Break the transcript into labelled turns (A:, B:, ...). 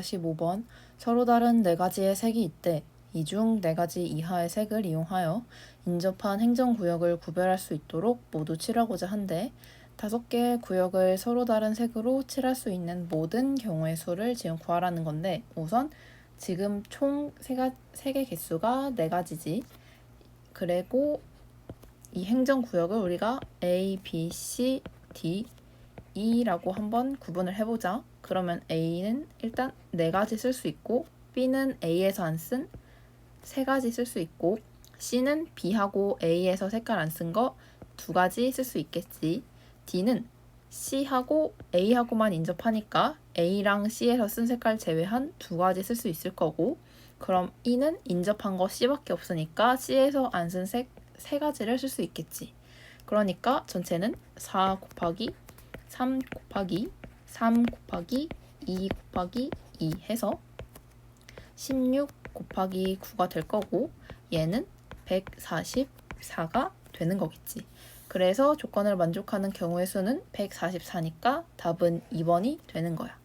A: 45번 서로 다른 네 가지의 색이 있대. 이 중 네 가지 이하의 색을 이용하여 인접한 행정구역을 구별할 수 있도록 모두 칠하고자 한대. 다섯 개의 구역을 서로 다른 색으로 칠할 수 있는 모든 경우의 수를 지금 구하라는 건데 우선 지금 총 세가, 색의 개수가 네 가지지. 그리고 이 행정구역을 우리가 A, B, C, D, E라고 한번 구분을 해보자. 그러면 A는 일단 네 가지 쓸 수 있고 B는 A에서 안 쓴 세 가지 쓸 수 있고 C는 B하고 A에서 색깔 안 쓴 거 두 가지 쓸 수 있겠지. D는 C하고 A하고만 인접하니까 A랑 C에서 쓴 색깔 제외한 두 가지 쓸 수 있을 거고 그럼 E는 인접한 거 C밖에 없으니까 C에서 안 쓴 색 세 가지를 쓸 수 있겠지. 그러니까 전체는 4 곱하기 3 곱하기 3 곱하기 2 곱하기 2 해서 16 곱하기 9가 될 거고 얘는 144가 되는 거겠지. 그래서 조건을 만족하는 경우의 수는 144니까 답은 2번이 되는 거야.